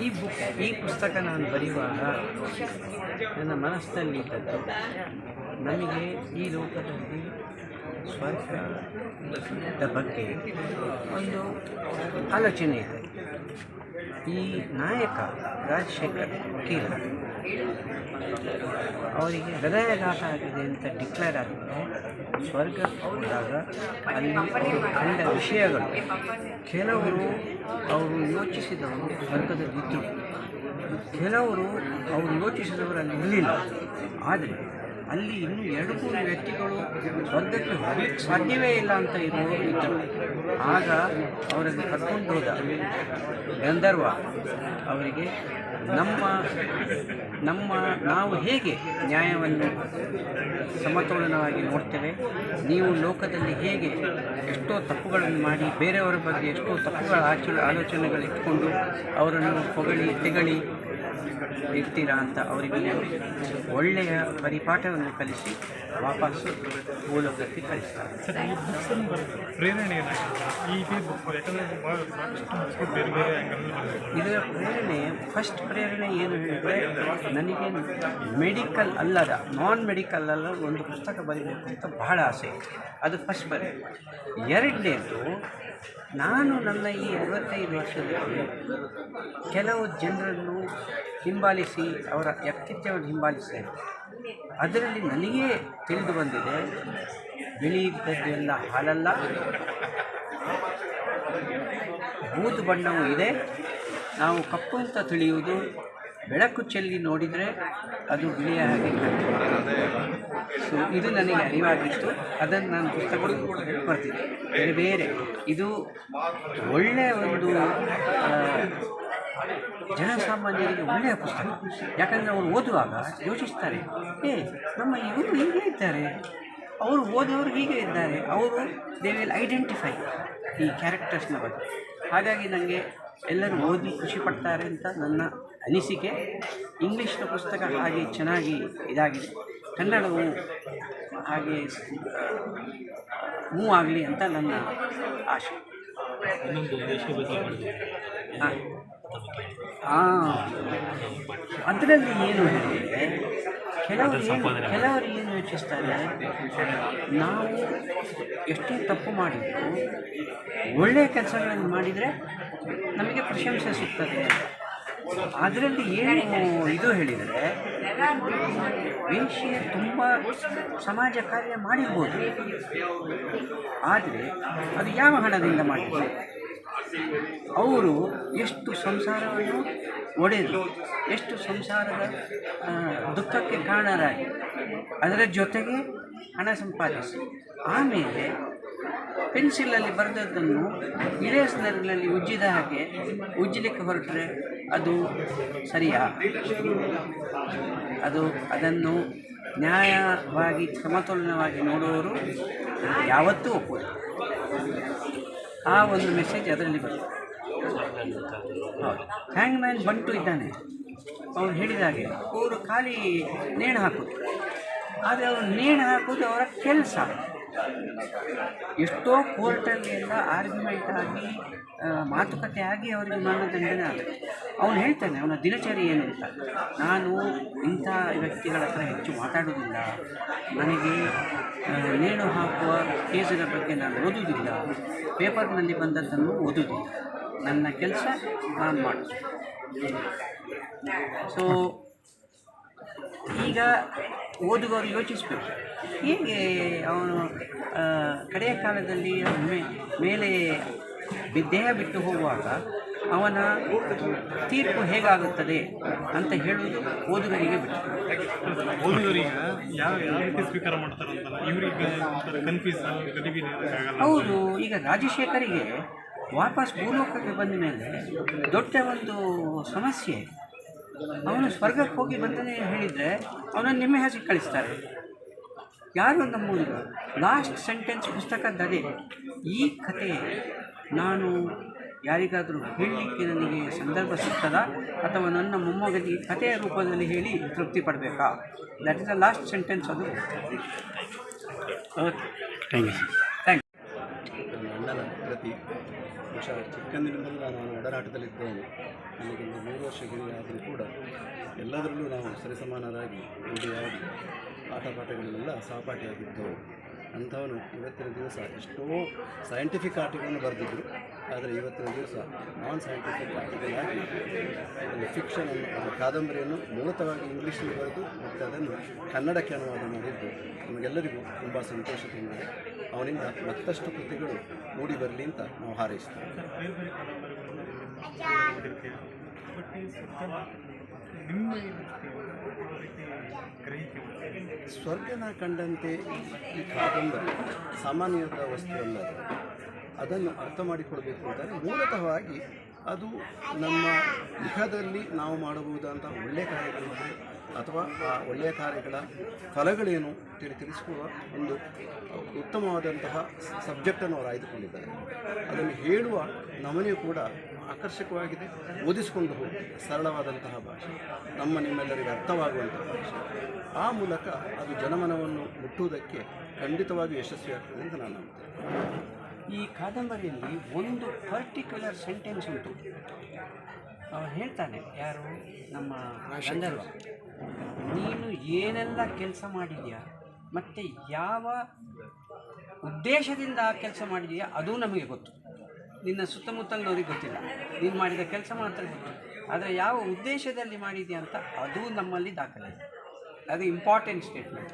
ಈ ಬುಕ್, ಈ ಪುಸ್ತಕ ನಾನು ಬರೆಯುವಾಗ ನನ್ನ ಮನಸ್ಸಿನಲ್ಲಿ ಇದ್ದದ್ದು, ನಮಗೆ ಈ ಲೋಕದಲ್ಲಿ ಸ್ವರ್ಗದ ಬಗ್ಗೆ ಒಂದು ಆಲೋಚನೆ ಇದೆ. ಈ ನಾಯಕ ರಾಜಶೇಖರ್ ವಕೀಲ. ಅವರಿಗೆ ಹೃದಯಾಘಾತ ಆಗಿದೆ ಅಂತ ಡಿಕ್ಲೇರ್ ಆಗಿದೆ ಸ್ವರ್ಗ ಹೋದಾಗ ಅಲ್ಲಿ ಅವರು ಕಂಡ ವಿಷಯಗಳು ಕೆಲವರು ಅವರು ಯೋಚಿಸಿದವರು ಸ್ವರ್ಗದಲ್ಲಿದ್ದರು ಕೆಲವರು ಅವರು ಯೋಚಿಸಿದವರಲ್ಲಿ ಇರಲಿಲ್ಲ. ಆದರೆ ಅಲ್ಲಿ ಇನ್ನೂ ಎರಡು ಮೂರು ವ್ಯಕ್ತಿಗಳು ಸ್ವಂತಕ್ಕೆ ಹೋಗಲಿಕ್ಕೆ ಸಾಧ್ಯವೇ ಇಲ್ಲ ಅಂತ ಇರೋದು ಆಗ ಅವರನ್ನು ಕರ್ಕೊಂಡು ಹೋದ ಗಂಧರ್ವ ಅವರಿಗೆ, ನಮ್ಮ ನಮ್ಮ ನಾವು ಹೇಗೆ ನ್ಯಾಯವನ್ನು ಸಮತೋಲನವಾಗಿ ನೋಡ್ತೇವೆ? ನೀವು ಲೋಕದಲ್ಲಿ ಹೇಗೆ ಎಷ್ಟೋ ತಪ್ಪುಗಳನ್ನು ಮಾಡಿ, ಬೇರೆಯವರ ಬಗ್ಗೆ ಎಷ್ಟೋ ತಪ್ಪುಗಳ ಆಚ ಆಲೋಚನೆಗಳು ಇಟ್ಕೊಂಡು ಅವರನ್ನು ಹೊಗಳಿ, ತೆಗಳಿ ಇರ್ತೀರಾ ಅಂತ ಅವರಿಗೆ ಒಳ್ಳೆಯ ಪರಿಪಾಠವನ್ನು ಕಲಿಸಿ ವಾಪಸ್ಸು ಮೂಲಕ್ಕೆ ಕಲಿಸ್ತಾರೆ ಬೇರೆ ಬೇರೆ ಇದರ ಪ್ರೇರಣೆ ಫಸ್ಟ್ ಪ್ರೇರಣೆ ಏನು ಹೇಳಿದರೆ ನನಗೆ ಮೆಡಿಕಲ್ ಅಲ್ಲದ ನಾನ್ ಮೆಡಿಕಲ್ ಅಲ್ಲ ಒಂದು ಪುಸ್ತಕ ಬರೀಬೇಕು ಅಂತ ಬಹಳ ಆಸೆ. ಅದು ಫಸ್ಟ್ ಪ್ರೇರಣೆ ಎರಡನೇದು ನಾನು ನನ್ನ ಈ ಅರವತ್ತೈದು ವರ್ಷದಲ್ಲಿ ಕೆಲವು ಜನರನ್ನು ಹಿಂಬಾಲಿಸಿ ಅವರ ವ್ಯಕ್ತಿತ್ವವನ್ನು ಹಿಂಬಾಲಿಸಿದೆ ಅದರಲ್ಲಿ ನನಗೆ ತಿಳಿದು ಬಂದಿದೆ, ಬಿಳಿ ಇದ್ದದ್ದೆಲ್ಲ ಹಾಲಲ್ಲ. ಬೂದು ಬಣ್ಣವೂ ಇದೆ. ನಾವು ಕಪ್ಪು ಅಂತ ತಿಳಿಯುವುದು. ಬೆಳಕು ಚೆಲ್ಲಿ ನೋಡಿದರೆ ಅದು ಬಿಳಿಯ ಹಾಗೆ ಸೊ ಇದು ನನಗೆ ಅರಿವಾಗಿತ್ತು. ಅದನ್ನು ನಾನು ಪುಸ್ತಕಗಳು ಬರ್ತೀನಿ ಬೇರೆ ಬೇರೆ. ಇದು ಒಳ್ಳೆಯ ಒಂದು ಜನಸಾಮಾನ್ಯರಿಗೆ ಒಳ್ಳೆಯ ಪುಸ್ತಕ. ಯಾಕಂದರೆ ಅವರು ಓದುವಾಗ ಯೋಚಿಸ್ತಾರೆ, ಏ, ನಮ್ಮ ಇವರು ಹೀಗೆ ಇದ್ದಾರೆ. ಅವರು ಓದೋರು ಹೀಗೆ ಇದ್ದಾರೆ. ಅವರು ದೇ ವಿಲ್ ಐಡೆಂಟಿಫೈ ಈ ಕ್ಯಾರೆಕ್ಟರ್ಸ್ನ ಬಗ್ಗೆ. ಹಾಗಾಗಿ ನನಗೆ ಎಲ್ಲರೂ ಓದಿ ಖುಷಿ ಪಡ್ತಾರೆ ಅಂತ ನನ್ನ ಅನಿಸಿಕೆ. ಇಂಗ್ಲೀಷ್ನ ಪುಸ್ತಕ ಹಾಗೆ ಚೆನ್ನಾಗಿ ಇದಾಗಿದೆ. ಕನ್ನಡವು ಹಾಗೆ ಮೂವ್ ಆಗಲಿ ಅಂತ ನನ್ನ ಆಶೆ. ಇನ್ನೊಂದು ದೇಶ ಬಗ್ಗೆ ಹಾಂ. ಅದರಲ್ಲಿ ಏನು ಹೇಳಿದರೆ ಕೆಲವರು ಏನು ಕೆಲವರು ಏನು ಯೋಚಿಸ್ತಾರೆ ನಾವು ಎಷ್ಟೇ ತಪ್ಪು ಮಾಡಿದ್ರು ಒಳ್ಳೆಯ ಕೆಲಸಗಳನ್ನು ಮಾಡಿದರೆ ನಮಗೆ ಪ್ರಶಂಸೆ ಸಿಗ್ತದೆ. ಅದರಲ್ಲಿ ಏನು ಇದು ಹೇಳಿದರೆ, ವೇಶ್ಯೆ ತುಂಬ ಸಮಾಜ ಕಾರ್ಯ ಮಾಡಿರ್ಬೋದು. ಆದರೆ ಅದು ಯಾವ ಹಣದಿಂದ ಮಾಡಿದ್ರು? ಅವರು ಎಷ್ಟು ಸಂಸಾರವನ್ನು ಒಡೆದು, ಎಷ್ಟು ಸಂಸಾರದ ದುಃಖಕ್ಕೆ ಕಾರಣರಾಗಿ ಅದರ ಜೊತೆಗೆ ಹಣ ಸಂಪಾದಿಸಿ, ಆಮೇಲೆ ಪೆನ್ಸಿಲಲ್ಲಿ ಬರೆದದ್ದನ್ನು, ಇರೇಸ್ನರ್ನಲ್ಲಿ ಉಜ್ಜಿದ ಹಾಗೆ ಉಜ್ಜಲಿಕ್ಕೆ ಹೊರಟ್ರೆ ಅದು ಸರಿಯಾ? ಅದು ಅದನ್ನು ನ್ಯಾಯವಾಗಿ ಸಮತೋಲನವಾಗಿ ನೋಡುವವರು ಯಾವತ್ತೂ ಒಪ್ಪುವುದು ಆ ಒಂದು ಮೆಸೇಜ್ ಅದರಲ್ಲಿ ಬರ್ತದೆ. ಹೌದು. ಹ್ಯಾಂಗ್ ಮ್ಯಾನ್ ಬಂಟು ಇದ್ದಾನೆ. ಅವನು ಹೇಳಿದ ಹಾಗೆ ಅವರು ಖಾಲಿ ನೇಣು ಹಾಕೋದು ಆದರೆ ಅವರು ನೇಣು ಹಾಕೋದು ಅವರ ಕೆಲಸ. ಎಷ್ಟೋ ಕೋರ್ಟಲ್ಲಿ ಎಲ್ಲ ಆರ್ಗ್ಯುಮೆಂಟ್ ಆಗಿ ಮಾತುಕತೆ ಆಗಿ ಅವರಿಗೆ ಮರಣದಂಡನೆ ಆಗುತ್ತೆ ಅವನು ಹೇಳ್ತಾನೆ, ಅವನ ದಿನಚರಿ ಏನು ಅಂತ. ನಾನು ಇಂಥ ವ್ಯಕ್ತಿಗಳ ಹತ್ರ ಹೆಚ್ಚು ಮಾತಾಡೋದಿಲ್ಲ ನನಗೆ ನೇಣು ಹಾಕುವ ಕೇಸುಗಳ ಬಗ್ಗೆ ನಾನು ಓದುವುದಿಲ್ಲ. ಪೇಪರ್ನಲ್ಲಿ ಬಂದದ್ದನ್ನು ಓದುವುದಿಲ್ಲ. ನನ್ನ ಕೆಲಸ ನಾನು ಮಾಡೋದು ಸೊ ಈಗ ಓದುಗವರು ಯೋಚಿಸಬೇಕು. ಹೇಗೆ ಅವನು ಕಡೆಯ ಕಾಲದಲ್ಲಿ ಮೇಲೆ ದೇಹ ಬಿಟ್ಟು ಹೋಗುವಾಗ ಅವನ ತೀರ್ಪು ಹೇಗಾಗುತ್ತದೆ ಅಂತ ಹೇಳುವುದು ಓದುಗರಿಗೆ ಬಿಟ್ಟು. ಓದುಗರಿಗೆ ಯಾವ ಯಾವ ರೀತಿ ಸ್ವೀಕಾರ ಮಾಡ್ತಾರಂತಲ್ಲ ಇವರಿಗೆ ಕನ್ಫ್ಯೂಸ್ ಗಡಿಬಿಡಿ ಆಗಲ್ಲ ಹೌದು ಈಗ ರಾಜಶೇಖರಿಗೆ ವಾಪಸ್ ಭೂಲೋಕಕ್ಕೆ ಬಂದ ಮೇಲೆ ದೊಡ್ಡ ಒಂದು ಸಮಸ್ಯೆ. ಅವನು ಸ್ವರ್ಗಕ್ಕೆ ಹೋಗಿ ಬಂದನೇ ಹೇಳಿದರೆ ಅವನನ್ನು ನಿಮ್ಮ ಹೆಸರು ಕಳಿಸ್ತಾರೆ. ಯಾರು ನಂಬುವುದಿಲ್ಲ ಲಾಸ್ಟ್ ಸೆಂಟೆನ್ಸ್ ಪುಸ್ತಕದ್ದದೇ ಈ ಕತೆ ನಾನು ಯಾರಿಗಾದರೂ ಹೇಳಲಿಕ್ಕೆ ನನಗೆ ಸಂದರ್ಭ ಸಿಗ್ತದಾ ಅಥವಾ ನನ್ನ ಮೊಮ್ಮಗನಿಗೆ ಕಥೆಯ ರೂಪದಲ್ಲಿ ಹೇಳಿ ತೃಪ್ತಿ ಪಡಬೇಕಾ? That is the last sentence ಅದು. Okay thank you thank you ನನ್ನ ಅಣ್ಣನ ಪ್ರತಿ ಬಹುಶಃ ಚಿಕ್ಕಂದಿನಿಂದಲೂ ನಾನು ಒಡನಾಟದಲ್ಲಿದ್ದೇನೆ ನನಗೊಂದು ಮೂರು ವರ್ಷ ಆದರೂ ಕೂಡ ಎಲ್ಲದರಲ್ಲೂ ನಾವು ಸರಿಸಮಾನರಾಗಿ ರೂಢಿಯಾಗಿ ಆಟ ಪಾಠಗಳಲ್ಲೆಲ್ಲ ಸಹಪಾಠಿಯಾಗಿದ್ದವು. ಅಂಥವನು ಇವತ್ತಿನ ದಿವಸ ಎಷ್ಟೋ ಸೈಂಟಿಫಿಕ್ ಆರ್ಟಿಕಲ್ನ ಬರೆದಿದ್ದರು ಆದರೆ ಇವತ್ತಿನ ದಿವಸ ನಾನ್ ಸೈಂಟಿಫಿಕ್ ಆರ್ಟಿಕಲ್ ಆಗಿ ಒಂದು ಫಿಕ್ಷನನ್ನು ಒಂದು ಕಾದಂಬರಿಯನ್ನು ಮೂಲತವಾಗಿ ಇಂಗ್ಲೀಷಲ್ಲಿ ಬರೆದು, ಮತ್ತು ಅದನ್ನು ಕನ್ನಡಕ್ಕೆ ಅನುವಾದ ಮಾಡಿದ್ದು ನಮಗೆಲ್ಲರಿಗೂ ತುಂಬ ಸಂತೋಷ ತಂದಿದೆ. ಅವನಿಂದ ಮತ್ತಷ್ಟು ಕೃತಿಗಳು ಮೂಡಿ ಬರಲಿ ಅಂತ ನಾವು ಹಾರೈಸ್ತೇವೆ ಬಟ್ ನಿಮ್ಮ ಸ್ವರ್ಗನ ಕಂಡಂತೆ ಈ ಕಾದಂಬರಿ ಸಾಮಾನ್ಯದ ವಸ್ತುವಲ್ಲ ಅದು. ಅದನ್ನು ಅರ್ಥ ಮಾಡಿಕೊಳ್ಬೇಕು ಅಂತಾರೆ ಮೂಲತಃವಾಗಿ ಅದು ನಮ್ಮ ಮುಖದಲ್ಲಿ ನಾವು ಮಾಡಬಹುದಾದಂಥ ಒಳ್ಳೆಯ ಕಾರ್ಯಗಳು ಅಥವಾ ಆ ಒಳ್ಳೆಯ ಕಾರ್ಯಗಳ ಫಲಗಳೇನು ತಿಳಿ ತಿಳಿಸಿಕೊಡುವ ಒಂದು ಉತ್ತಮವಾದಂತಹ ಸಬ್ಜೆಕ್ಟನ್ನು ಅವರು ಆಯ್ದುಕೊಂಡಿದ್ದಾರೆ ಅದನ್ನು ಹೇಳುವ ನಮನೆಯೂ ಕೂಡ ಆಕರ್ಷಕವಾಗಿದೆ. ಓದಿಸಿಕೊಂಡು ಹೋಗಿ. ಸರಳವಾದಂತಹ ಭಾಷೆ. ನಮ್ಮ ನಿಮ್ಮೆಲ್ಲರಿಗೆ ಅರ್ಥವಾಗುವಂತಹ ಭಾಷೆ. ಆ ಮೂಲಕ ಅದು ಜನಮನವನ್ನು ಮುಟ್ಟುವುದಕ್ಕೆ ಖಂಡಿತವಾಗಿ ಯಶಸ್ವಿಯಾಗ್ತದೆ ಅಂತ ನಾನು ಈ ಕಾದಂಬರಿಯಲ್ಲಿ ಒಂದು ಪರ್ಟಿಕ್ಯುಲರ್ ಸೆಂಟೆನ್ಸ್ ಉಂಟು. ಅವನು ಹೇಳ್ತಾನೆ ಯಾರು? ನಮ್ಮ ಗಂಧರ್ವ. ನೀನು ಏನೆಲ್ಲ ಕೆಲಸ ಮಾಡಿದೆಯಾ ಮತ್ತು ಯಾವ ಉದ್ದೇಶದಿಂದ ಆ ಕೆಲಸ ಮಾಡಿದೆಯಾ ಅದು ನಮಗೆ ಗೊತ್ತು. ನಿನ್ನ ಸುತ್ತಮುತ್ತಲಿನವ್ರಿಗೆ ಗೊತ್ತಿಲ್ಲ. ನೀನು ಮಾಡಿದ ಕೆಲಸ ಮಾತ್ರ ಗೊತ್ತಿಲ್ಲ ಆದರೆ ಯಾವ ಉದ್ದೇಶದಲ್ಲಿ ಮಾಡಿದ್ಯಾ ಅಂತ ಅದು ನಮ್ಮಲ್ಲಿ ದಾಖಲೆ ಅದು ಇಂಪಾರ್ಟೆಂಟ್ ಸ್ಟೇಟ್ಮೆಂಟ್